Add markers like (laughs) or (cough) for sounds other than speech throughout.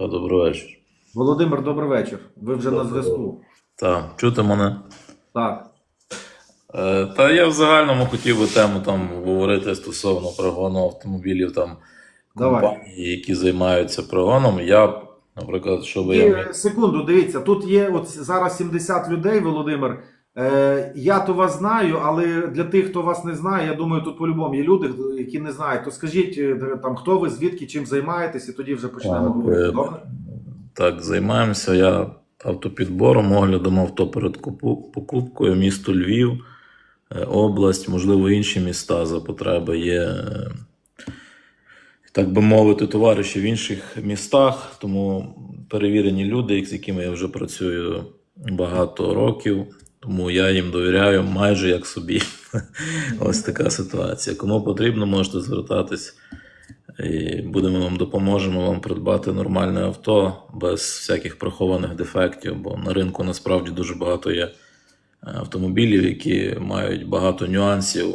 Добрий вечір. Володимир, добрий вечір. Ви вже на зв'язку. Так, чути мене? Так. Е, Та я в загальному хотів би тему там говорити стосовно пригону автомобілів там Давай. компаній, які займаються пригоном. Я, наприклад, що би І, я секунду, дивіться, тут є от зараз 70 людей, Володимир. Е, я то вас знаю, але для тих, хто вас не знає, я думаю, тут по-любому є люди, які не знають. То скажіть е, там, хто ви, звідки, чим займаєтесь, і тоді вже почнемо говорити. е, Добре? Так, займаємося я автопідбором, оглядом авто перед покупкою, місто Львів, е, область, можливо, інші міста за потреби є. Так би мовити, товариші в інших містах, тому перевірені люди, з якими я вже працюю багато років, тому я їм довіряю майже як собі. Ось така ситуація. Кому потрібно, можете звертатись. І будемо вам допоможемо вам придбати нормальне авто без всяких прихованих дефектів, бо на ринку насправді дуже багато є е, автомобілів, які мають багато нюансів,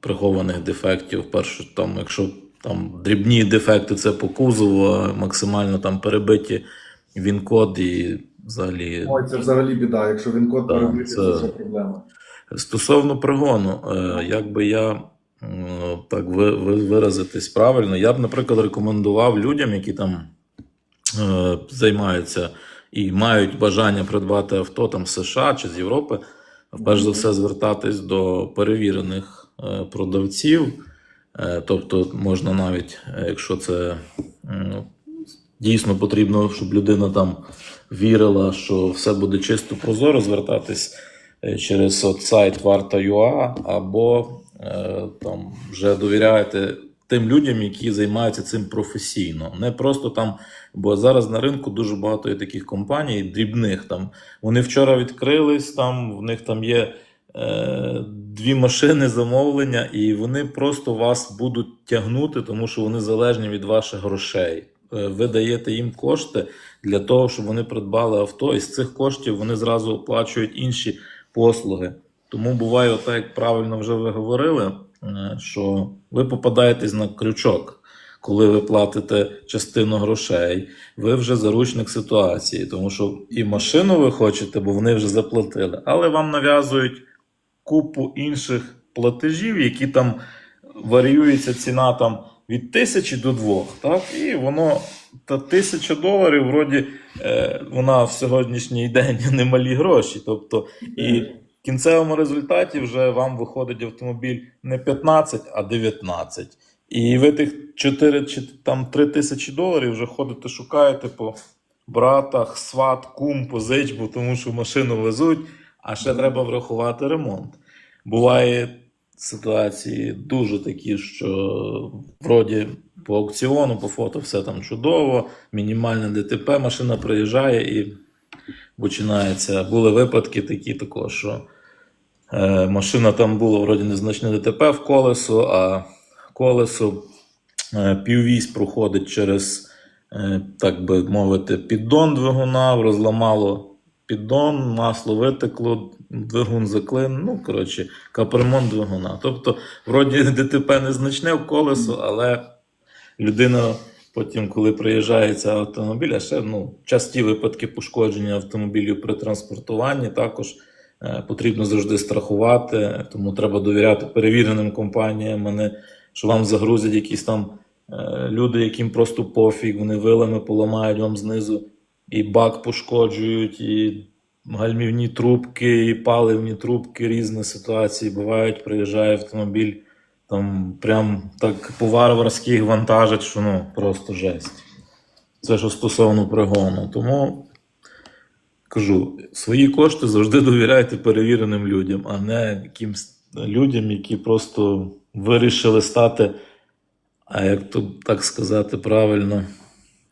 прихованих дефектів. Перше, там, якщо там дрібні дефекти, це по кузову, а максимально там перебиті він-код і взагалі Ой, це взагалі біда. Якщо він код перебити, це- це вже проблема. Стосовно пригону, е, як би я так ви, ви, виразитись правильно, я б, наприклад, рекомендував людям, які там е, займаються і мають бажання придбати авто там з США чи з Європи, перш за все звертатись до перевірених е, продавців. Тобто можна навіть, якщо це дійсно потрібно, щоб людина там вірила, що все буде чисто прозоро, звертатись е, через сайт Варта.ua або е, там вже довіряєте тим людям, які займаються цим професійно. Не просто там, бо зараз на ринку дуже багато є таких компаній, дрібних там. Вони вчора відкрились, там в них там є. е, Дві машини замовлення, і вони просто вас будуть тягнути, тому що вони залежні від ваших грошей. Е, Ви даєте їм кошти для того, щоб вони придбали авто, і з цих коштів вони зразу оплачують інші послуги. Тому буває, отак, як правильно вже ви говорили, е, що ви попадаєтесь на крючок, коли ви платите частину грошей, ви вже заручник ситуації, тому що і машину ви хочете, бо вони вже заплатили, але вам нав'язують купу інших платежів, які там варіюється ціна там від тисячі до двох. Так? І воно та тисяча доларів, вроді, е, вона в сьогоднішній день (laughs) немалі гроші. Тобто, і в кінцевому результаті вже вам виходить автомобіль не 15, а 19. І ви тих 4 чи там 3 тисячі доларів вже ходите, шукаєте по братах, сват, кум, позичбу, тому що машину везуть, а ще треба врахувати ремонт. Буває ситуації дуже такі, що вроді по аукціону, по фото все там чудово, мінімальне ДТП, машина приїжджає і починається. Були випадки такі також, що е, машина там було вроді незначне ДТП в колесо, а колесо е, піввісь проходить через, е, так би мовити, піддон двигуна, розламало піддон, масло витекло, двигун заклин. Ну, коротше, капремонт двигуна. Тобто, вроді (laughs) ДТП незначне в колесо, але людина потім, коли приїжджає цей автомобіль, а ще ну, часті випадки пошкодження автомобілів при транспортуванні також. е, Потрібно завжди страхувати, тому треба довіряти перевіреним компаніям, а не що вам загрузять якісь там е, люди, яким просто пофіг, вони вилами поламають вам знизу і бак пошкоджують, і гальмівні трубки, і паливні трубки, різні ситуації бувають. Приїжджає автомобіль, там прям так по-варварськи вантажать, що ну просто жесть. Це що стосовно пригону. Тому кажу, свої кошти завжди довіряйте перевіреним людям, а не якимсь людям, які просто вирішили стати, а як то так сказати правильно,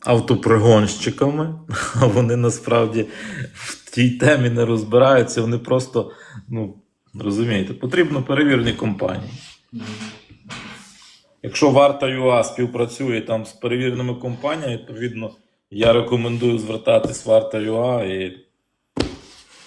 автопригонщиками, (laughs) а вони насправді в тій темі не розбираються, вони просто, ну, розумієте, потрібно перевірені компанії. Якщо варта ЮА співпрацює там з перевіреними компаніями, відповідно, я рекомендую звертатись варта ЮА і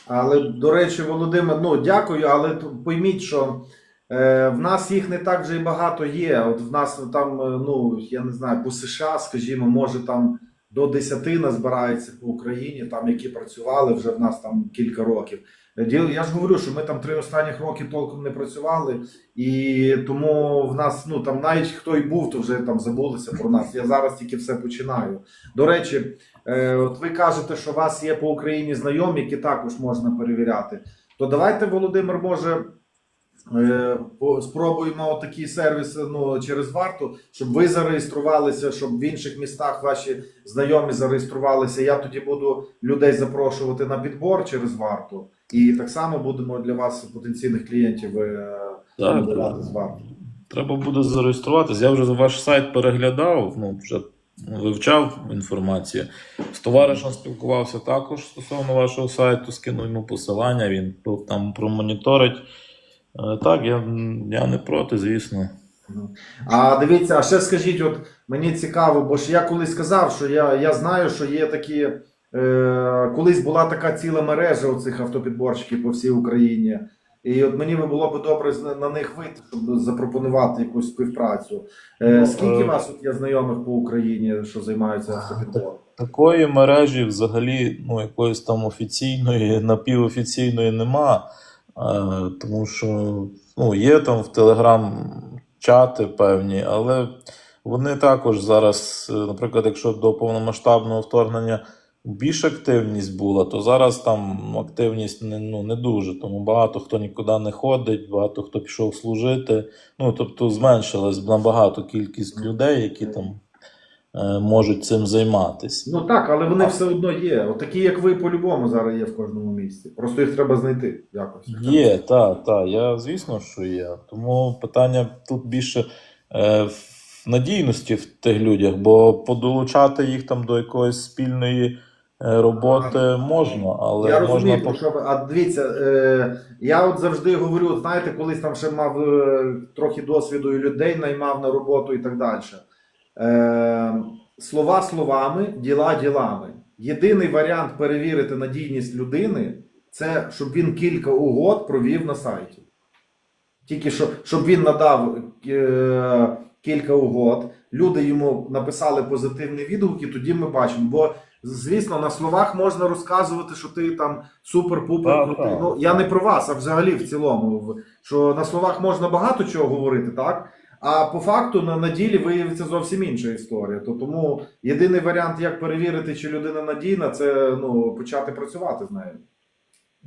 Але, до речі, Володимир, ну дякую, але пойміть, що в нас їх не так вже і багато є. От в нас там, е, ну я не знаю, по США, скажімо, може там до 10 назбирається по Україні, там які працювали вже в нас там кілька років. Я ж говорю, що ми там три останніх роки толком не працювали, і тому в нас ну там навіть хто й був, то вже там забулися про нас. Я зараз тільки все починаю. До речі, е, от ви кажете, що у вас є по Україні знайомі, які також можна перевіряти. То давайте, Володимир, може. Е, Спробуємо такий сервіс ну, через варту, щоб ви зареєструвалися, щоб в інших містах ваші знайомі зареєструвалися. Я тоді буду людей запрошувати на підбор через варту. І так само будемо для вас потенційних клієнтів е, Так, з варту. Треба буде зареєструватись. Я вже ваш сайт переглядав, ну вже вивчав інформацію. З товаришем спілкувався також стосовно вашого сайту, скинув йому посилання, він там промоніторить. Е, Так, я, я не проти, звісно. А дивіться, а ще скажіть, от мені цікаво, бо ж я колись сказав, що я, я знаю, що є такі. Е, колись була така ціла мережа оцих автопідборщиків по всій Україні. І от мені би було б добре на них вийти, щоб запропонувати якусь співпрацю. Е, Ну, скільки е, у вас от є знайомих по Україні, що займаються автопідбором? Такої мережі взагалі ну, якоїсь там офіційної, напівофіційної нема. Е, тому що ну, є там в Телеграм чати певні, але вони також зараз, е, наприклад, якщо до повномасштабного вторгнення більш активність була, то зараз там активність не, ну, не дуже. Тому багато хто нікуди не ходить, багато хто пішов служити. Ну, тобто зменшилась набагато кількість людей, які там можуть цим займатися. Ну так, але вони все одно є. От такі, як ви, по-любому зараз є в кожному місці. Просто їх треба знайти якось. Є, так, так. Я звісно, що є. Тому питання тут більше е, в надійності в тих людях, бо подолучати їх там до якоїсь спільної е, роботи можна, але я можна розумію, що. А дивіться, е, я от завжди говорю, знаєте, колись там ще мав е, трохи досвіду і людей наймав на роботу і так далі. Е, слова словами, діла ділами. Єдиний варіант перевірити надійність людини це щоб він кілька угод провів на сайті. Тільки що, щоб він надав е, кілька угод, люди йому написали позитивні відгуки, тоді ми бачимо. Бо, звісно, на словах можна розказувати, що ти там супер-пупер крутий. Ну, я не про вас, а взагалі в цілому. Що на словах можна багато чого говорити, так? А по факту на, на ділі виявиться зовсім інша історія. То тому єдиний варіант, як перевірити, чи людина надійна, це ну, почати працювати з нею.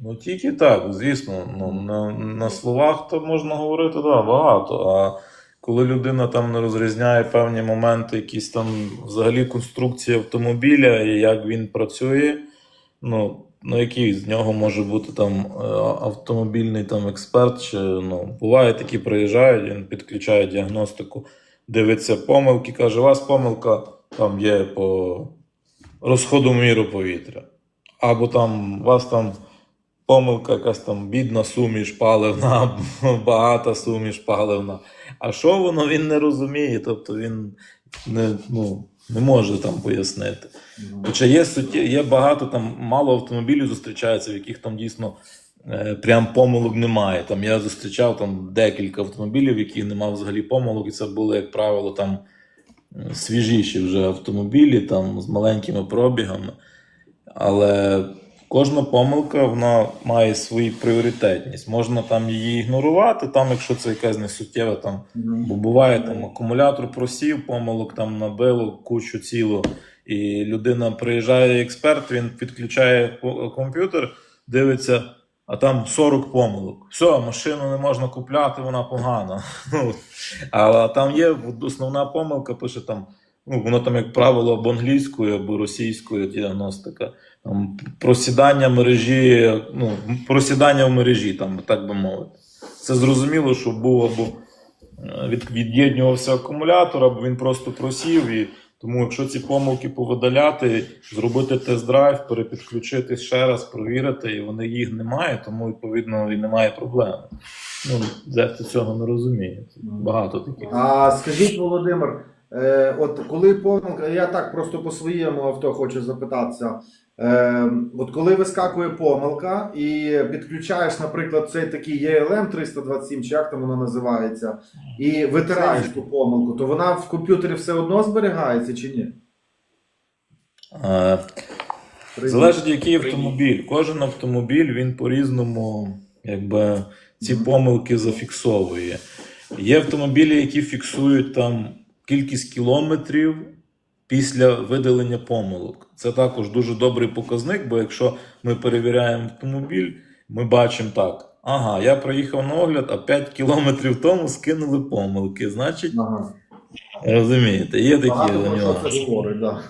Ну тільки так, звісно. Ну, на, на словах то можна говорити да, багато. А коли людина там не розрізняє певні моменти, якісь там взагалі конструкції автомобіля і як він працює, ну, ну який з нього може бути там е, автомобільний там експерт, чи ну, буває такі приїжджають, він підключає діагностику, дивиться помилки, каже, у вас помилка там є по розходоміру повітря. Або там у вас там помилка, якась там бідна суміш паливна, (laughs) багата суміш паливна. А що воно він не розуміє, тобто він не, ну, не можу там пояснити. Хоча є суті, є багато там мало автомобілів зустрічається, в яких там дійсно е, прям помилок немає. Там я зустрічав там декілька автомобілів, які не мав взагалі помилок, і це були, як правило, там е, свіжіші вже автомобілі, там з маленькими пробігами. Але кожна помилка вона має свою пріоритетність. Можна там її ігнорувати, там, якщо це якась несуттєва там Бо буває там акумулятор просів, помилок там набило кучу цілу, і людина приїжджає експерт, він підключає комп'ютер, дивиться, а там 40 помилок. Все, машину не можна купляти, вона погана. (laughs) Ну, А там є основна помилка, пише там. Ну, воно там, як правило, або англійською, або російською діагностика. Там просідання мережі, ну, просідання в мережі, там, так би мовити. Це зрозуміло, що був або е, від, від'єднювався акумулятор, або він просто просів. І тому, якщо ці помилки повидаляти, зробити тест-драйв, перепідключити ще раз, провірити, і вони їх немає, тому відповідно і немає проблеми. Ну, дехто цього не розуміє. Багато таких. А скажіть, Володимир, е, от коли помилка, я так просто по своєму авто хочу запитатися. Е, от коли вискакує помилка і підключаєш, наприклад, цей такий ELM 327, чи як там воно називається, і витираєш ту помилку, то вона в комп'ютері все одно зберігається чи ні? Е, Залежить, який автомобіль. Кожен автомобіль він по-різному якби, ці помилки зафіксовує. Є автомобілі, які фіксують там кількість кілометрів після видалення помилок. Це також дуже добрий показник, бо якщо ми перевіряємо автомобіль, ми бачимо так. Ага, я проїхав на огляд, а 5 кілометрів тому скинули помилки. Значить, Ага. розумієте, є такі нюанси. да.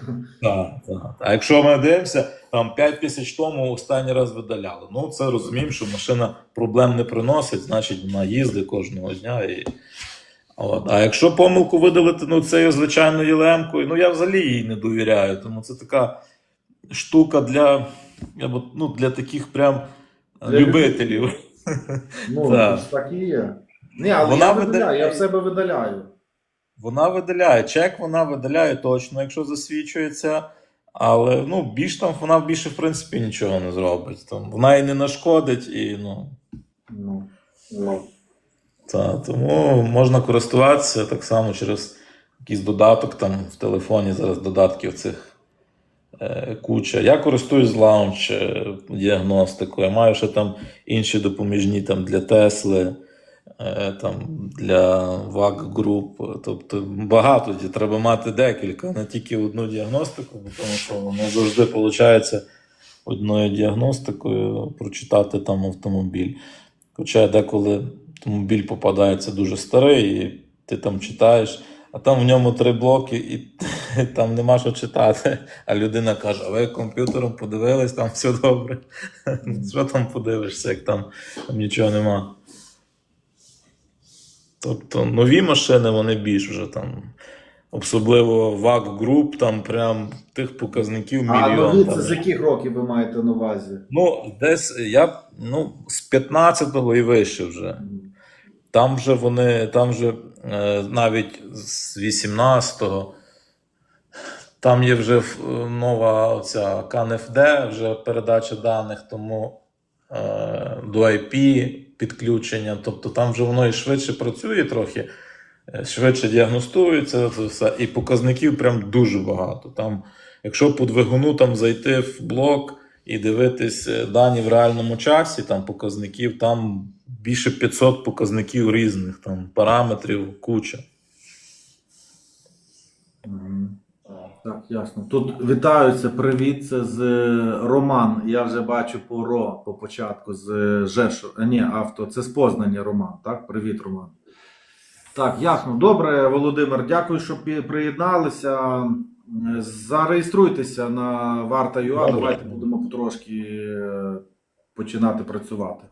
Так, так. А якщо ми дивимося, там 5 тисяч тому останній раз видаляли. Ну, це розуміємо, що машина проблем не приносить, значить вона їздить кожного дня. І... От. А якщо помилку видалити, ну це звичайно ЄЛМ-кою, ну я взагалі їй не довіряю. Тому це така штука для, я б- ну, для таких прям Для любителів. (laughs) Ну, Так. так і є. Ні, але Вона я видаляє. видаляю, я в себе видаляю. Вона видаляє. Чек вона видаляє точно, якщо засвідчується. Але ну, більш там вона більше, в принципі, нічого не зробить. Там, вона і не нашкодить, і ну. Ну, ну. Та, тому можна користуватися так само через якийсь додаток там в телефоні зараз додатків цих е, куча. Я користуюсь лаунч діагностикою. Я маю ще там інші допоміжні там для Тесли, е, там для ВАК груп. Тобто багато треба мати декілька, не тільки одну діагностику, тому що не завжди виходить одною діагностикою прочитати там автомобіль. Хоча деколи автомобіль попадається дуже старий, і ти там читаєш, а там в ньому три блоки, і (laughs) там нема що читати. А людина каже: а ви комп'ютером подивились, там все добре. (laughs) Що там подивишся, як там, там нічого нема. Тобто нові машини вони більш вже там. Особливо ВАК груп, там прям тих показників А мільйон. нові там. це з яких років ви маєте на увазі? Ну, десь я ну, з 15-го і вище вже. Там вже вони, там вже е, навіть з 18-го, там є вже нова оця КНФД, вже передача даних, тому е, до IP підключення. Тобто там вже воно і швидше працює трохи, е, швидше діагностується це все, і показників прям дуже багато. Там, якщо по двигуну там зайти в блок і дивитись е, дані в реальному часі, там показників, там більше 500 показників різних, там параметрів, куча. Так, ясно. Тут вітаються, привіт, це з е, Роман. Я вже бачу по РО по початку з е, Жешу. А, ні, авто. Це з Познання Роман. Так, привіт, Роман. Так, ясно. Добре, Володимир, дякую, що приєдналися. Зареєструйтеся на Варта.ua, давайте будемо потрошки е, починати працювати.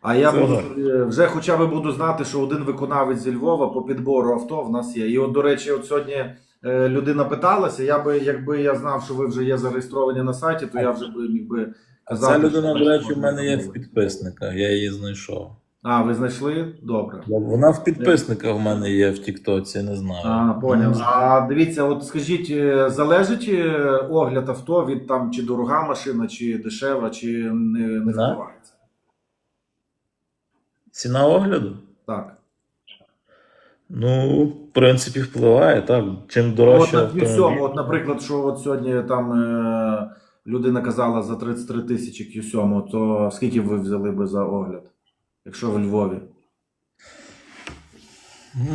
А я буду, е, вже хоча б буду знати, що один виконавець зі Львова по підбору авто в нас є. І от, до речі, от сьогодні е, людина питалася. Я би, якби я знав, що ви вже є зареєстровані на сайті, то я вже би міг би казати. ця людина, що до речі, в мене є в підписниках, я її знайшов. А, ви знайшли? Добре. Вона в підписниках в мене є в Тіктоці, не знаю. А, поняв. Ну, А дивіться, от скажіть, е, залежить огляд авто від там, чи дорога машина, чи дешева, чи не, не впливається? Ціна огляду? Так. Ну, в принципі, впливає, так. Чим От дорожче на автомобіль. Q7, от, наприклад, що от сьогодні там е, людина казала за 33 тисячі Q7, то скільки ви взяли би за огляд, якщо в Львові?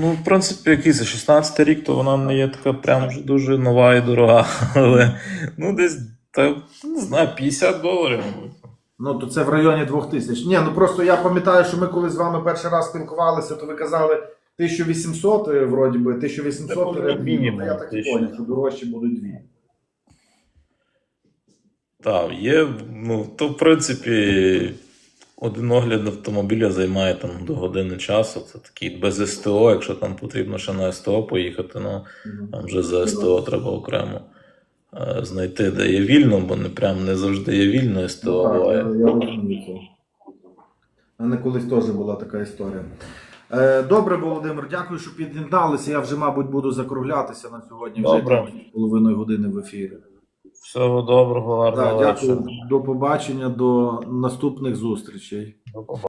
Ну, в принципі, який це 16 рік, то вона не є така прям вже дуже нова і дорога. (laughs) Але ну десь та, не знаю, 50 доларів. мабуть. Ну, то це в районі 2 тисяч. Ні, ну просто я пам'ятаю, що ми коли з вами перший раз спілкувалися, то ви казали 1800, е, вроді би, 1800 Це буде е, мінімум Я так і 1000. поняв, що дорожчі будуть дві. Так, є, ну, то в принципі, один огляд автомобіля займає там до години часу. Це такий без СТО, якщо там потрібно ще на СТО поїхати, ну там вже за СТО треба окремо знайти, де є вільно, бо не прям не завжди є вільно СТО. Так, буває. я, я розумію це. У мене колись теж була така історія. Е, Добре, Володимир, дякую, що під'єдналися. Я вже, мабуть, буду закруглятися на сьогодні. Вже Добре. з половиною години в ефірі. Всього доброго, Так, гарного дякую. вечора. До побачення, до наступних зустрічей. До побачення.